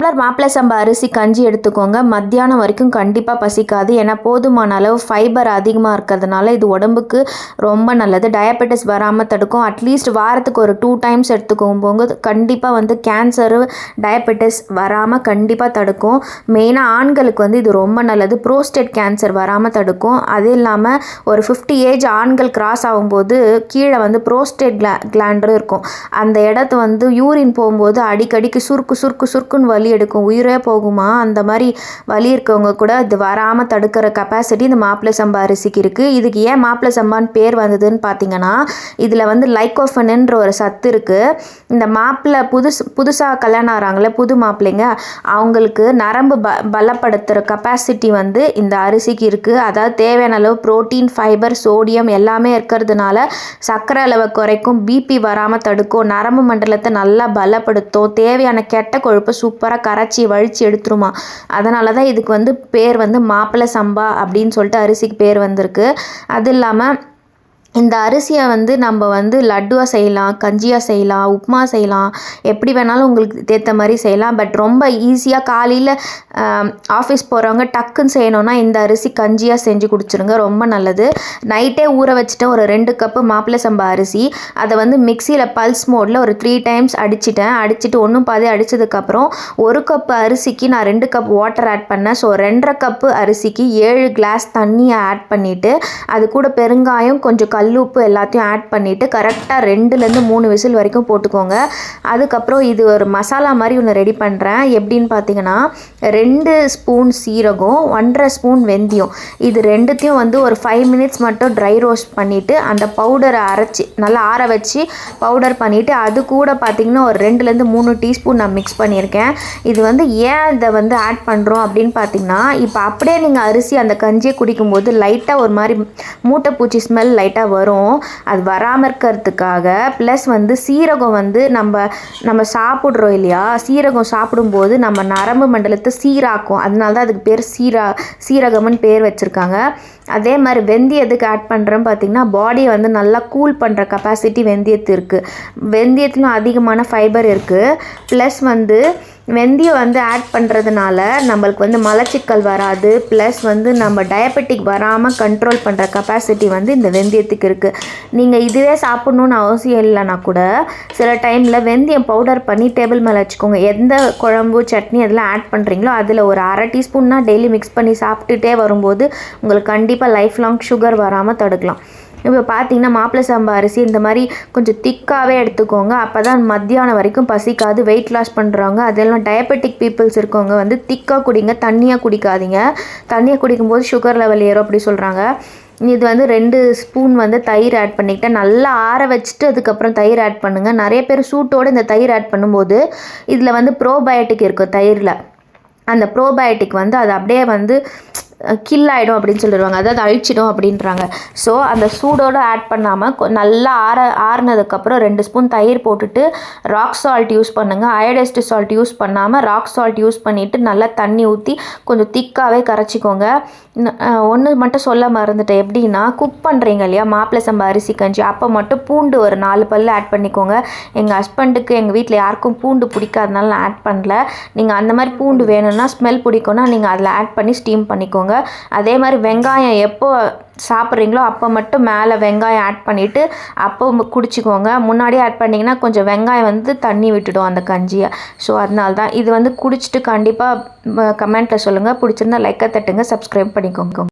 Tumbler மாப்பிள்ளை சம்பா அரிசி கஞ்சி எடுத்துக்கோங்க. மத்தியானம் வரைக்கும் கண்டிப்பாக பசிக்காது. ஏன்னா போதுமான அளவு ஃபைபர் அதிகமாக இருக்கிறதுனால இது உடம்புக்கு ரொம்ப நல்லது. டயபெட்டிஸ் வராமல் தடுக்கும். அட்லீஸ்ட் வாரத்துக்கு ஒரு டூ டைம்ஸ் எடுத்துக்கும் போது கண்டிப்பாக வந்து கேன்சரு டயபெட்டிஸ் வராமல் கண்டிப்பாக தடுக்கும். மெயினாக ஆண்களுக்கு வந்து இது ரொம்ப நல்லது. ப்ரோஸ்டேட் கேன்சர் வராமல் தடுக்கும். அது இல்லாமல் ஒரு ஃபிஃப்டி ஏஜ் ஆண்கள் கிராஸ் ஆகும்போது கீழே வந்து ப்ரோஸ்டேட் கிளா கிளாண்டரும் இருக்கும். அந்த இடத்த வந்து யூரின் போகும்போது அடிக்கடிக்கு சுருக்கு சுருக்கு சுருக்குன்னு வலி எடுக்கும். உயிரே போகுமா? அந்த மாதிரி வலி இருக்கவங்க கூட இது வராமல் தடுக்கிற கெப்பாசிட்டி இந்த மாப்பிள்ளை சம்பா அரிசிக்கு இருக்குது இதுக்கு ஏன் மாப்பிள்ளை சம்பான்னு பேர் வந்ததுன்னு பார்த்தீங்கன்னா இதில் வந்து லைக்கோஃபனுன்ற ஒரு சத்து இருக்குது இந்த மாப்பிள்ளை புதுசு புதுசாக கல்யாணம் ஆகிறாங்களே புது மாப்பிள்ளைங்க அவங்களுக்கு நரம்பு ப பலப்படுத்துகிற கெப்பாசிட்டி வந்து இந்த அரிசிக்கு இருக்குது அதாவது தேவையான அளவு ப்ரோட்டீன் ஃபைபர் சோடியம் எல்லாமே இருக்கிறதுனால சர்க்கரை அளவை குறைக்கும் பிபி வராமல் தடுக்கும் நரம்பு மண்டலத்தை நல்லா பலப்படுத்தும் தேவையான கெட்ட கொழுப்பை சூப்பராக கரைச்சி வழித்து எடுத்துருமா. அதனால தான் இதுக்கு வந்து பேர் வந்து மாப்பிள்ளை சம்பா அப்படின்னு சொல்லிட்டு அரிசிக்கு பேர் வந்திருக்கு. அது இல்லாமல் இந்த அரிசியை வந்து நம்ம வந்து லட்டுவாக செய்யலாம் கஞ்சியாக செய்யலாம் உப்புமா செய்யலாம் எப்படி வேணாலும் உங்களுக்கு ஏற்ற மாதிரி செய்யலாம். பட் ரொம்ப ஈஸியாக காலையில் ஆஃபீஸ் போகிறவங்க டக்குன்னு செய்யணுன்னா இந்த அரிசி கஞ்சியாக செஞ்சு குடிச்சிருங்க ரொம்ப நல்லது. நைட்டே ஊற வச்சுட்டேன் ஒரு ரெண்டு கப்பு மாப்பிள்ளை சம்பா அரிசி. அதை வந்து மிக்சியில் பல்ஸ் மோடில் ஒரு த்ரீ டைம்ஸ் அடிச்சிட்டேன். அடிச்சுட்டு ஒன்றும் பாதி அடித்ததுக்கப்புறம் ஒரு கப்பு அரிசிக்கு நான் ரெண்டு கப் வாட்டர் ஆட் பண்ணேன். ஸோ ரெண்டரை கப்பு அரிசிக்கு ஏழு கிளாஸ் தண்ணியை ஆட் பண்ணிவிட்டு அது கூட பெருங்காயம் கொஞ்சம் கல் உப்பு எல்லாத்தையும் ஆட் பண்ணிவிட்டு கரெக்டாக ரெண்டுலேருந்து மூணு விசில் வரைக்கும் போட்டுக்கோங்க. அதுக்கப்புறம் இது ஒரு மசாலா மாதிரி ஒன்று ரெடி பண்ணுறேன் எப்படின்னு பார்த்தீங்கன்னா ரெண்டு ஸ்பூன் சீரகம் ஒன்றரை ஸ்பூன் வெந்தயம். இது ரெண்டுத்தையும் வந்து ஒரு ஃபைவ் மினிட்ஸ் மட்டும் ட்ரை ரோஸ்ட் பண்ணிவிட்டு அந்த பவுடரை அரைச்சி நல்லா ஆற வச்சு பவுடர் பண்ணிவிட்டு அது கூட பார்த்திங்கன்னா ஒரு ரெண்டுலேருந்து மூணு டீஸ்பூன் நான் மிக்ஸ் பண்ணியிருக்கேன். இது வந்து ஏன் இதை வந்து ஆட் பண்ணுறோம் அப்படின்னு பார்த்தீங்கன்னா இப்போ அப்படியே நீங்கள் அரிசி அந்த கஞ்சியை குடிக்கும்போது லைட்டாக ஒரு மாதிரி மூட்டைப்பூச்சி ஸ்மெல் லைட்டாக வரும். அது வராமல் இருக்கிறதுக்காக ப்ளஸ் வந்து சீரகம் வந்து நம்ம நம்ம சாப்பிட்றோம் இல்லையா? சீரகம் சாப்பிடும்போது நம்ம நரம்பு மண்டலத்தை சீராக்கும். அதனால தான் அதுக்கு பேர் சீரா சீரகம்னு பேர் வச்சுருக்காங்க. அதே மாதிரி வெந்தயத்துக்கு ஆட் பண்ணுறோம் பார்த்தீங்கன்னா பாடியை வந்து நல்லா கூல் பண்ணுற கெப்பாசிட்டி வெந்தயத்து இருக்குது வெந்தயத்துலையும் அதிகமான ஃபைபர் இருக்குது ப்ளஸ் வந்து வெந்தயம் வந்து ஆட் பண்ணுறதுனால நம்மளுக்கு வந்து மலச்சிக்கல் வராது ப்ளஸ் வந்து நம்ம டயபெட்டிக் வராமல் கண்ட்ரோல் பண்ணுற கெப்பாசிட்டி வந்து இந்த வெந்தயத்துக்கு இருக்குது நீங்கள் இதுவே சாப்பிட்ணுன்னு அவசியம் இல்லைனா கூட சில டைமில் வெந்தயம் பவுடர் பண்ணி டேபிள் மேலே வச்சுக்கோங்க. எந்த குழம்பு சட்னி அதெல்லாம் ஆட் பண்ணுறீங்களோ அதில் ஒரு அரை டீஸ்பூன்னா டெய்லி மிக்ஸ் பண்ணி சாப்பிட்டுட்டே வரும்போது உங்களுக்கு கண்டிப்பாக லைஃப் லாங் சுகர் வராமல் தடுக்கலாம். இப்போ பார்த்தீங்கன்னா மாப்பிள்ளை சாம்பார் அரிசி இந்த மாதிரி கொஞ்சம் திக்காகவே எடுத்துக்கோங்க. அப்போ தான் மத்தியானம் வரைக்கும் பசிக்காது வெயிட் லாஸ் பண்ணுறவங்க அதெல்லாம் டயபெட்டிக் பீப்புள்ஸ் இருக்கவங்க வந்து திக்காக குடிங்க தண்ணியாக குடிக்காதீங்க. தண்ணியாக குடிக்கும்போது சுகர் லெவல் ஏறும் அப்படி சொல்கிறாங்க இது வந்து ரெண்டு ஸ்பூன் வந்து தயிர் ஆட் பண்ணிக்கிட்டேன் நல்லா ஆற வச்சுட்டு அதுக்கப்புறம் தயிர் ஆட் பண்ணுங்கள் நிறைய பேர் சூட்டோடு இந்த தயிர் ஆட் பண்ணும்போது இதில் வந்து ப்ரோபயோட்டிக் இருக்கும் தயிரில். அந்த ப்ரோபயோட்டிக் வந்து அது அப்படியே வந்து கில் ஆகிடும் அப்படின்னு சொல்லிடுவாங்க. அதாவது அழிச்சிடும் அப்படின்றாங்க. ஸோ அந்த சூடோடு ஆட் பண்ணாமல் நல்லா ஆற ஆறுனதுக்கப்புறம் ரெண்டு ஸ்பூன் தயிர் போட்டுட்டு ராக் சால்ட் யூஸ் பண்ணுங்கள் அயடைஸ்டு சால்ட் யூஸ் பண்ணாமல் ராக் சால்ட் யூஸ் பண்ணிவிட்டு நல்லா தண்ணி ஊற்றி கொஞ்சம் திக்காகவே கரைச்சிக்கோங்க. ஒன்று மட்டும் சொல்ல மறந்துட்டேன். எப்படின்னா குக் பண்ணுறீங்க இல்லையா? மாப்பிள்ளை சம்பா அரிசி கஞ்சி அப்போ மட்டும் பூண்டு ஒரு நாலு பல் ஆட் பண்ணிக்கோங்க. எங்கள் ஹஸ்பண்டுக்கு எங்கள் வீட்டில் யாருக்கும் பூண்டு பிடிக்காதனால நான் ஆட் பண்ணல. நீங்கள் அந்த மாதிரி பூண்டு வேணும்னா ஸ்மெல் பிடிக்கும்னா நீங்கள் அதில் ஆட் பண்ணி ஸ்டீம் பண்ணிக்கோங்க. அதே மாதிரி வெங்காயம் எப்போ சாப்பிட்றீங்களோ அப்போ மட்டும் மேலே வெங்காயம் ஆட் பண்ணிவிட்டு அப்போ குடிச்சிக்கோங்க. முன்னாடியே ஆட் பண்ணிங்கன்னா கொஞ்சம் வெங்காயம் வந்து தண்ணி விட்டுடும் அந்த கஞ்சியை. ஸோ அதனால தான் இது வந்து குடிச்சிட்டு கண்டிப்பாக கமெண்ட்டில் சொல்லுங்கள் பிடிச்சிருந்தா லைக்கை தட்டுங்க. சப்ஸ்கிரைப் பண்ணிக்கோங்க.